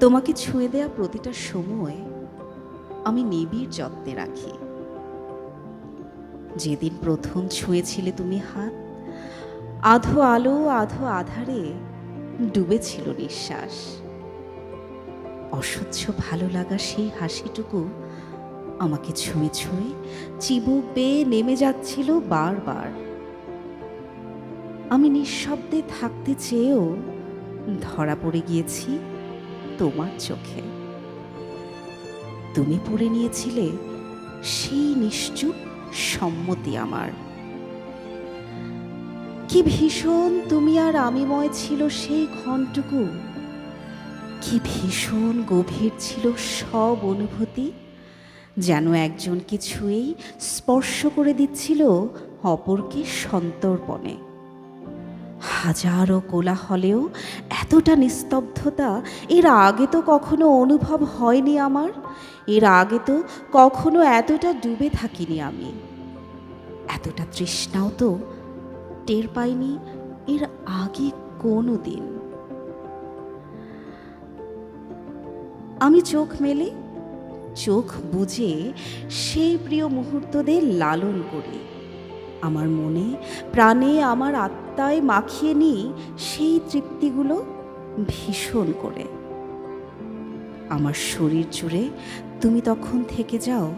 তোমাকে ছুঁয়ে দেয়া প্রতিটা সময় আমি নিবিড় যত্নে রাখি। যেদিন প্রথম ছুঁয়েছিলে তুমি হাত, আধো আলো আধো আধারে ডুবেছিল নিঃশ্বাস। অসহ্য ভালো লাগা সেই হাসিটুকু আমাকে ছুঁয়ে ছুঁয়ে চিবুক বেয়ে নেমে যাচ্ছিল বারবার। আমি নিঃশব্দে থাকতে চেয়েও ধরা পড়ে গিয়েছি তোমার চোখে। তুমি পড়ে নিয়েছিলে সেই নিশ্চুপ সম্মতি আমার। কি ভীষণ তুমি আর আমিময় ছিল সেই ক্ষণটুকু কি ভীষণ গভীর ছিল সব অনুভূতি যেন একজন ছুঁয়েই স্পর্শ করে দিচ্ছিল অপরকে সন্তর্পণে। হাজারো কোলাহলেও এতটা নিস্তব্ধতা এর আগে তো কখনো অনুভব হয়নি আমার। এর আগে তো কখনো এতটা ডুবে থাকিনি আমি। এতটা তৃষ্ণাও তো টের পাইনি এর আগে কোনো দিন আমি চোখ মেলে, চোখ বুজে সেই প্রিয় মুহূর্তদের লালন করি। আমার মনে, প্রাণে আমার আত্মায় মাখিয়ে নিই সেই তৃপ্তিগুলো ভীষণ করে। আমার শরীর জুড়ে তুমি তখন থেকে যাও,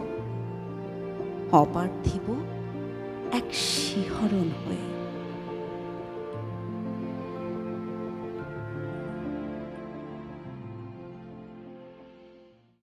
অপার্থিব এক শিহরণ হয়ে।